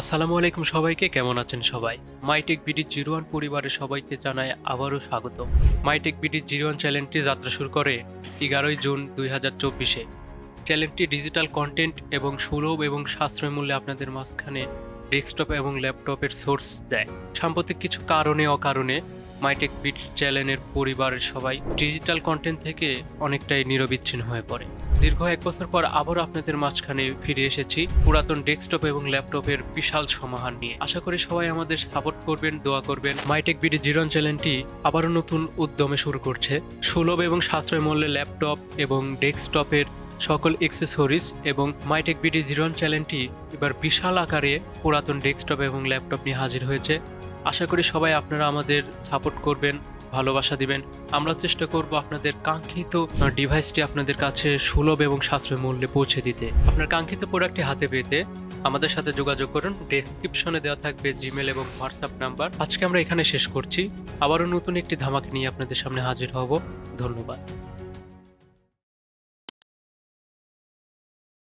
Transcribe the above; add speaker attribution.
Speaker 1: আসসালামু আলাইকুম সবাইকে, কেমন আছেন সবাই? মাইটেক বিডি জিরো ওয়ান পরিবারের সবাইকে জানায় আবারও স্বাগত। মাইটেক বিডি জিরো ওয়ান চ্যানেলটি যাত্রা শুরু করে এগারোই জুন দুই হাজার চব্বিশে। চ্যানেলটি ডিজিটাল কন্টেন্ট এবং সুলভ এবং সাশ্রয় মূল্যে আপনাদের মাঝখানে ডেস্কটপ এবং ল্যাপটপের সোর্স দেয়। সাম্প্রতিক কিছু কারণে অকারণে মাইটেক বিট চ্যানেলের পরিবারের সবাই ডিজিটাল কন্টেন্ট থেকে অনেকটাই নিরবিচ্ছিন্ন হয়ে পড়ে। দীর্ঘ এক বছর পর আবারও আপনাদের মাঝখানে ফিরে এসেছি, পুরাতন ডেস্কটপ এবং ল্যাপটপের বিশাল সমাহার নিয়ে। আশা করি সবাই আমাদের সাপোর্ট করবেন, দোয়া করবেন। মাইটেক বিডি জিরন চ্যানেলটি আবারও নতুন উদ্যমে শুরু করছে। সুলভ এবং সাশ্রয় মূল্যে ল্যাপটপ এবং ডেস্কটপের সকল এক্সেসরিজ এবং মাইটেক বিডি জিরন চ্যানেলটি এবার বিশাল আকারে পুরাতন ডেস্কটপ এবং ল্যাপটপ নিয়ে হাজির হয়েছে। আশা করি সবাই আপনারা আমাদের সাপোর্ট করবেন ভালোবাসা দিবেন। আমরা চেষ্টা করব আপনাদের কাঙ্ক্ষিত ডিভাইসটি আপনাদের কাছে সুলভ এবং সাশ্রয় মূল্যে পৌঁছে দিতে। আপনার কাঙ্ক্ষিত প্রোডাক্টটি হাতে পেতে আমাদের সাথে যোগাযোগ করুন। ডেসক্রিপশনে দেওয়া থাকবে জিমেল এবং হোয়াটসঅ্যাপ নাম্বার আজকে আমরা এখানে শেষ করছি। আবারও নতুন একটি ধামাকে নিয়ে আপনাদের সামনে হাজির হব। ধন্যবাদ।